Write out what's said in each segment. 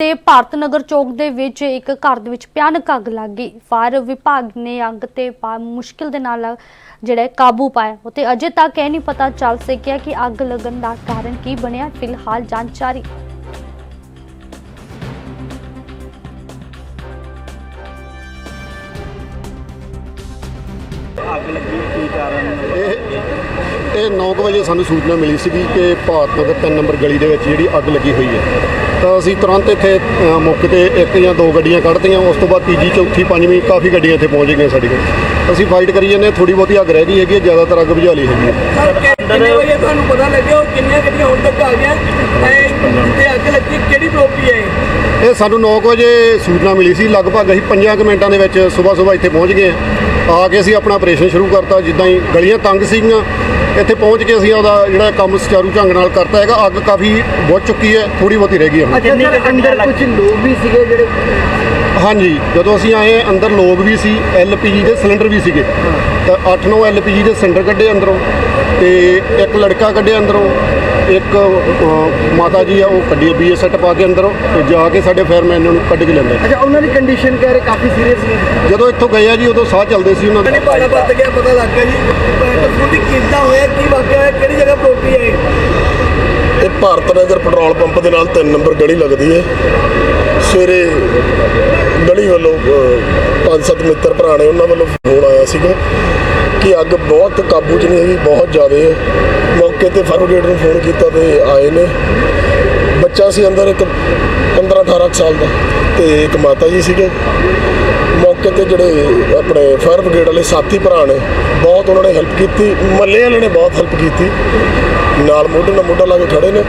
ਤੇ ਭਾਰਤ ਨਗਰ ਚੌਕ ਦੇ ਵਿੱਚ ਇੱਕ ਘਰ ਦੇ ਵਿੱਚ ਭਿਆਨਕ ਅੱਗ ਲੱਗ ਗਈ। ਫਾਇਰ ਵਿਭਾਗ ਨੇ ਅੱਗ ਤੇ ਮੁਸ਼ਕਿਲ ਦੇ ਨਾਲ ਜਿਹੜਾ ਕਾਬੂ ਪਾਇਆ। ਉਤੇ ਅਜੇ ਤੱਕ ਇਹ ਨਹੀਂ ਪਤਾ ਚੱਲ ਸਕਿਆ ਕਿ ਅੱਗ ਲੱਗਣ ਦਾ ਕਾਰਨ ਕੀ ਬਣਿਆ। ਫਿਲਹਾਲ ਜਾਂਚ ਜਾਰੀ। ਅੱਗ ਲੱਗੀ ਕੀ ਕਾਰਨ ਇਹ ਇਹ 9 ਵਜੇ ਸਾਨੂੰ ਸੂਚਨਾ ਮਿਲੀ ਸੀਗੀ ਕਿ ਭਾਰਤ ਨਗਰ 3 ਨੰਬਰ ਗਲੀ ਦੇ ਵਿੱਚ ਜਿਹੜੀ ਅੱਗ ਲੱਗੀ ਹੋਈ ਹੈ। ਤਾਂ ਅਸੀਂ ਤੁਰੰਤ ਇੱਥੇ ਅ, ਮੌਕੇ ਤੇ ਇੱਕ ਜਾਂ ਦੋ ਗੱਡੀਆਂ ਕੱਢਤੀਆਂ ਉਸ ਤੋਂ ਬਾਅਦ ਤੀਜੀ ਚੌਥੀ ਪੰਜਵੀਂ ਕਾਫੀ ਗੱਡੀਆਂ ਇੱਥੇ ਪਹੁੰਚ ਗਈਆਂ ਸਾਡੇ ਕੋਲ ਅਸੀਂ ਫਾਈਟ ਕਰੀ ਜਾਂਦੇ ਥੋੜੀ ਬਹੁਤੀ ਅੱਗ ਰਹਿ ਗਈ ਹੈਗੀ ਹੈ, ਜ਼ਿਆਦਾਤਰ ਅੱਗ ਬੁਝਾ ਲਈ ਹੈਗੀ ਹੈ ਸਰ ਕਿ- ਕਿੰਨੇ ਵਜੇ ਤੁਹਾਨੂੰ ਪਤਾ ਲੱਗਿਆ ਉਹ ਕਿੰਨੀਆਂ ਗੱਡੀਆਂ ਹੁਣ ਤੱਕ ਆ ਗਈਆਂ ਇਹ ਜਿੱਥੇ ਅੱਗ ਲੱਗੀ ਕਿਹੜੀ ਪ੍ਰੋਪਰਟੀ ਹੈ ਇਹ? ਇਹ ਸਾਨੂੰ 9 ਵਜੇ ਸੂਚਨਾ ਮਿਲੀ ਸੀ ਲਗਭਗ ਅਸੀਂ 5 ਮਿੰਟਾਂ ਦੇ ਵਿੱਚ ਸਵੇਰ ਸਵੇਰ ਇੱਥੇ ਪਹੁੰਚ ਗਏ ਹਾਂ। ਆ ਕੇ ਅਸੀਂ ਆਪਣਾ ਆਪਰੇਸ਼ਨ ਸ਼ੁਰੂ ਕਰਤਾ ਜਿੱਦਾਂ ਹੀ ਗਲੀਆਂ ਤੰਗ ਸੀਗੀਆਂ ਇੱਥੇ ਪਹੁੰਚ ਕੇ ਅਸੀਂ ਉਹਦਾ ਜਿਹੜਾ ਕੰਮ ਸੁਚਾਰੂ ਢੰਗ ਨਾਲ ਕਰਤਾ ਹੈਗਾ ਅੱਗ ਕਾਫੀ ਬੁੱਝ ਚੁੱਕੀ ਹੈ ਥੋੜੀ ਬਹੁਤੀ ਰਹਿ ਗਈ ਹੈ ਹੁਣ। ਲੱਗ ਕੁਝ ਲੋਕ ਵੀ ਸੀਗੇ ਜਿਹੜੇ ਹਾਂਜੀ ਜਦੋਂ ਅਸੀਂ ਆਏ ਅੰਦਰ ਲੋਕ ਵੀ ਸੀ ਐਲਪੀਜੀ ਦੇ ਸਿਲੰਡਰ ਵੀ ਸੀਗੇ। ਤਾਂ 8-9 ਐਲਪੀਜੀ ਦੇ ਸਿਲੰਡਰ ਕੱਢੇ ਅੰਦਰੋਂ ਤੇ ਇੱਕ ਲੜਕਾ ਕੱਢਿਆ ਅੰਦਰੋਂ। ਇੱਕ ਅ, ਮਾਤਾ ਜੀ ਆ ਉਹ ਕੱਢੀ ਬੀਏ ਸੈੱਟ ਪਾ ਕੇ ਅੰਦਰੋਂ ਤੇ ਜਾ ਕੇ ਸਾਡੇ ਫਾਇਰਮੈਨ ਨੂੰ ਕੱਢ ਕੇ ਲੈਂਦੇ ਅੱਛਾ ਉਹਨਾਂ ਦੀ ਕੰਡੀਸ਼ਨ ਕਹਿ ਰਹੇ? ਕਾਫੀ ਸੀਰੀਅਸ ਸੀ। ਜਦੋਂ ਇੱਥੋਂ ਗਏ ਆ ਜੀ ਉਦੋਂ ਸਾਹ ਚੱਲਦੇ ਸੀ ਉਹਨਾਂ ਦੇ। ਪਾਣਾ ਪੱਤ ਗਿਆ ਪਤਾ ਲੱਗ ਗਿਆ ਜੀ। ਟਸੂਟੀ ਕਿੱਦਾਂ ਹੋਇਆ ਕੀ ਵਾਕਿਆ ਹੋਇਆ ਕਿਹੜੀ ਜਗ੍ਹਾ ਪ੍ਰੋਪਰਟੀ ਹੈ ਇਹ? ਭਾਰਤ ਨਗਰ ਪੈਟਰੋਲ ਪੰਪ ਦੇ ਨਾਲ 3 ਨੰਬਰ ਗਲੀ ਲੱਗਦੀ ਹੈ। ਸਵੇਰੇ ਗਲੀ ਵੱਲੋਂ ਪੰਜ ਸੱਤ ਮਿੱਤਰ ਭਰਾ ਨੇ ਉਹਨਾਂ ਵੱਲੋਂ ਫੋਨ ਆਇਆ ਸੀਗਾ। ਕਿ ਅੱਗ ਬਹੁਤ ਕਾਬੂ 'ਚ ਨਹੀਂ ਹੈਗੀ ਬਹੁਤ ਜ਼ਿਆਦਾ ਹੈ। ਮੌਕੇ ਤੇ ਫਾਇਰ ਬ੍ਰਿਗੇਡ ਨੂੰ ਫੋਨ ਕੀਤਾ ਤੇ ਆਏ ਨੇ। ਬੱਚਾ ਸੀ ਅੰਦਰ ਇੱਕ 15 18 ਕੁ ਸਾਲ ਦਾ ਤੇ ਇੱਕ ਮਾਤਾ ਜੀ ਸੀਗੇ। ਮੌਕੇ ਤੇ ਜਿਹੜੇ ਆਪਣੇ ਫਾਇਰ ਬ੍ਰਿਗੇਡ ਵਾਲੇ ਸਾਥੀ ਭਰਾ ਨੇ, ਬਹੁਤ ਉਹਨਾਂ ਨੇ ਹੈਲਪ ਕੀਤੀ। ਮੱਲੇ ਵਾਲੇ ਨੇ ਬਹੁਤ ਹੈਲਪ ਕੀਤੀ। ਨਾਲ ਮੋਢੇ ਨਾਲ ਮੋਢਾ ਲਾ ਕੇ ਖੜੇ ਨੇ।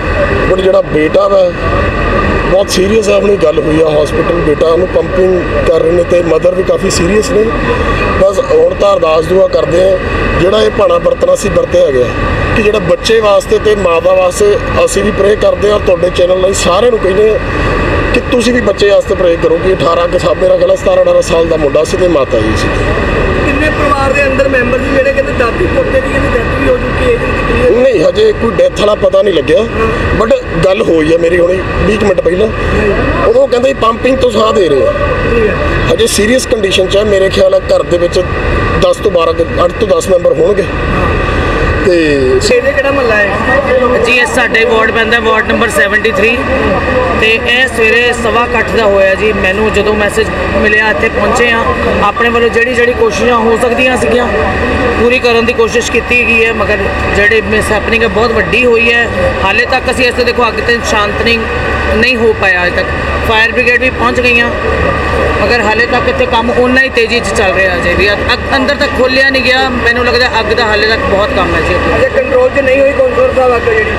ਬਟ ਜਿਹੜਾ ਬੇਟਾ ਵਾ, ਬਹੁਤ ਸੀਰੀਅਸ ਹੈ, ਆਪਣੀ ਗੱਲ ਹੋਈ ਆ ਹਸਪੀਟਲ ਬੇਟਾ। ਉਹਨੂੰ ਪੰਪਿੰਗ ਕਰ ਰਹੇ ਨੇ ਤੇ ਮਦਰ ਵੀ ਕਾਫੀ ਸੀਰੀਅਸ ਨੇ। ਬਸ ਹੁਣ ਤਾਂ ਅਰਦਾਸ ਦੁਆ ਕਰਦੇ ਆ ਜਿਹੜਾ ਇਹ ਭਾਣਾ ਵਰਤਣਾ ਸੀ ਵਰਤਿਆ ਹੈਗਾ ਕਿ ਜਿਹੜਾ ਬੱਚੇ ਵਾਸਤੇ ਤੇ ਮਾਤਾ ਵਾਸਤੇ ਅਸੀਂ ਵੀ ਪ੍ਰੇ ਕਰਦੇ ਆ ਤੁਹਾਡੇ ਚੈਨਲ ਲਈ ਸਾਰਿਆਂ ਨੂੰ ਕਹਿੰਦੇ ਕਿ ਤੁਸੀਂ ਵੀ ਬੱਚੇ ਵਾਸਤੇ ਪ੍ਰੇ ਕਰੋ ਕਿ 18 ਕੁ ਮੇਰਾ ਖਿਆਲ 17 18 ਸਾਲ ਦਾ ਮੁੰਡਾ ਸੀ ਤੇ ਮਾਤਾ ਜੀ ਸੀ। ਕਿੰਨੇ ਪਰਿਵਾਰ ਦੇ ਅੰਦਰ ਮੈਂਬਰ ਸੀ ਜਿਹੜੇ ਕਹਿੰਦੇ ਦਾਦੀ ਪੋਤੇ ਦੀ ਕਹਿੰਦੇ ਡੈਥ ਵੀ ਹੋ ਚੁੱਕੀ ਹੈ ਨਹੀਂ ਹਜੇ ਕੋਈ ਡੈਥ ਵਾਲਾ ਪਤਾ ਨਹੀਂ ਲੱਗਿਆ ਬਟ ਗੱਲ ਹੋਈ ਹੈ ਮੇਰੀ ਹੁਣੇ 20 ਕੁ ਮਿੰਟ ਪਹਿਲਾਂ। ਉਦੋਂ ਕਹਿੰਦੇ ਪੰਪਿੰਗ ਤੋਂ ਸਾਹ ਦੇ ਰਹੇ ਆ। ਠੀਕ ਹੈ। ਹਜੇ ਸੀਰੀਅਸ ਕੰਡੀਸ਼ਨ 'ਚ ਹੈ ਮੇਰੇ ਖਿਆਲ ਹੈ ਘਰ ਦੇ ਵਿੱਚ 10 ਤੋਂ 12 ਕੁ- 8 ਤੋਂ 10 ਮੈਂਬਰ ਹੋਣਗੇ। ਤੇ ਇਹਦੇ ਕਿਹੜਾ ਮਹੱਲਾ ਹੈ? ਜੀ ਇਹ ਸਾਡੇ ਵਾਰਡ ਪੈਂਦਾ ਵਾਰਡ ਨੰਬਰ 73 ਤੇ ਇਹ ਸਵੇਰੇ ਸਵਾ ਕੁ ਅੱਠ ਦਾ ਹੋਇਆ ਜੀ। ਮੈਨੂੰ ਜਦੋਂ ਮੈਸੇਜ ਮਿਲਿਆ ਇੱਥੇ ਪਹੁੰਚੇ ਆ ਆਪਣੇ ਵੱਲੋਂ ਜਿਹੜੀ ਜਿਹੜੀ ਕੋਸ਼ਿਸ਼ਾਂ ਹੋ ਸਕਦੀਆਂ ਸੀਗੀਆਂ ਪੂਰੀ ਕਰਨ ਦੀ ਕੋਸ਼ਿਸ਼ ਕੀਤੀ ਗਈ ਹੈ। ਮਗਰ ਜਿਹੜੇ ਮਿਸ ਹੈਪਨਿੰਗ ਹੈ ਬਹੁਤ ਵੱਡੀ ਹੋਈ ਹੈ। ਹਾਲੇ ਤੱਕ ਅਸੀਂ ਇਸ ਤੋਂ ਦੇਖੋ ਅੱਗ ਤੇ ਸ਼ਾਂਤ ਨਹੀਂ ਨਹੀਂ ਹੋ ਪਾਇਆ ਅਜੇ ਤੱਕ। ਫਾਇਰ ਬ੍ਰਿਗੇਡ ਵੀ ਪਹੁੰਚ ਗਈਆਂ। ਮਗਰ ਹਾਲੇ ਤੱਕ ਇੱਥੇ ਕੰਮ ਓਨਾ ਹੀ ਤੇਜ਼ੀ 'ਚ ਚੱਲ ਰਿਹਾ ਅਜੇ ਵੀ। ਅੱਗ ਅੰਦਰ ਤੱਕ ਖੋਲਿਆ ਨਹੀਂ ਗਿਆ। ਮੈਨੂੰ ਲੱਗਦਾ ਅੱਗ ਦਾ ਹਾਲੇ ਤੱਕ ਬਹੁਤ ਕੰਮ ਹੈ ਜੀ ਇੱਥੇ। ਅਜੇ ਕੰਟਰੋਲ 'ਚ ਨਹੀਂ ਹੋਈ ਕੌਂਸਲਰ ਸਾਹਿਬ ਅੱਗ ਜਿਹੜੀ।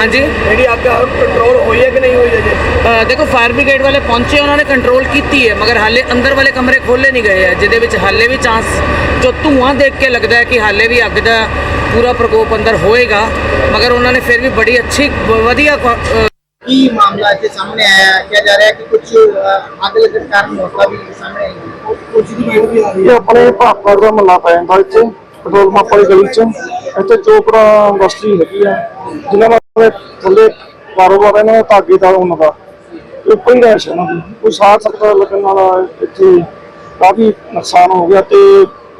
ਹਾਂਜੀ? ਜਿਹੜੀ ਅੱਗ ਕੰਟਰੋਲ ਹੋਈ ਹੈ ਕਿ ਨਹੀਂ ਹੋਈ ਅਜੇ? ਅ, ਦੇਖੋ ਫਾਇਰ ਬ੍ਰਿਗੇਡ ਵਾਲੇ ਪਹੁੰਚੇ ਉਹਨਾਂ ਨੇ ਕੰਟਰੋਲ ਕੀਤੀ ਹੈ ਮਗਰ ਹਾਲੇ ਅੰਦਰ ਵਾਲੇ ਕਮਰੇ ਖੋਲੇ ਨਹੀਂ ਗਏ ਆ ਜਿਹਦੇ ਵਿੱਚ ਹਾਲੇ ਵੀ ਚਾਂਸ ਜੋ ਧੂਆਂ ਦੇਖ ਕੇ ਲੱਗਦਾ ਹੈ ਕਿ ਹਾਲੇ ਵੀ ਅੱਗ ਦਾ ਪੂਰਾ ਪ੍ਰਕੋਪ ਅੰਦਰ ਹੋਏਗਾ। ਮਗਰ ਉਹਨਾਂ ਨੇ ਫਿਰ ਵੀ ਬੜੀ ਅੱਛੀ ਵ- ਵਧੀਆ ਕ- ਅ, ਕੀ ਮਾਮਲਾ ਇੱਥੇ ਸਾਹਮਣੇ ਆਇਆ? ਹੈ? ਕਿਹਾ ਜਾ ਰਿਹਾ ਹੈ ਕਿ ਕੁਝ ਅੱਗ ਲੱਗਣ ਕਾਰਨ ਮੌਤਾਂ ਵੀ ਸਾਹਮਣੇ ਆਈ ਹੈ ਕੁਝ ਦੀ ਵੀਡੀਓ ਵੀ ਆ ਰਹੀ ਇਹ ਆਪਣੇ ਭਾਪੜ ਦਾ ਮੱਲਾ ਪੈ ਜਾਂਦਾ ਇੱਥੇ, ਪੈਟਰੋਲ ਪੰਪ ਵਾਲੀ ਗਲੀ 'ਚ। ਇੱਥੇ ਚੋਪੜਾ ਇੰਡਸਟਰੀ ਹੈਗੀ ਆ, ਜਿਨ੍ਹਾਂ ਨਾਲ ਥੱਲੇ ਕਾਰੋਬਾਰ ਇਹਨਾਂ ਦਾ ਧਾਗੇ ਦਾ ਉਹਨਾਂ ਦਾ। ਇਹ ਉੱਪਰ ਹੀ ਰਹਿਸ਼ ਇਹਨਾਂ ਦੀ। ਕੋਈ ਸਾਥ ਸਕਦਾ ਲੱਗਣ ਨਾਲ ਇੱਥੇ ਕਾਫੀ ਨੁਕਸਾਨ ਹੋ ਗਿਆ ਤੇ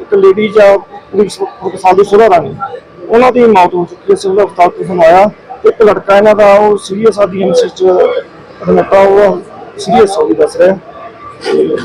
ਇੱਕ ਲੇਡੀ ਜਾਂ ਪੁਲਿਸ ਸਾਡੀ ਸੁਧਾਰਾਂਗੇ ਉਹਨਾਂ ਦੀ ਮੌਤ ਹੋ ਚੁੱਕੀ ਹੈ, ਸਿਵਲ ਹਸਪਤਾਲ ਤੋਂ ਸੁਣਾਇਆ ਇੱਕ ਲੜਕਾ ਇਹਨਾਂ ਦਾ, ਉਹ ਸੀਰੀਅਸ ਆ ਡੀਐਮਸੀ ਚ ਅਡਮਿਟ ਆ ਉਹ ਸੀਰੀਅਸ ਹੋ ਗਈ ਦੱਸ ਰਿਹਾ।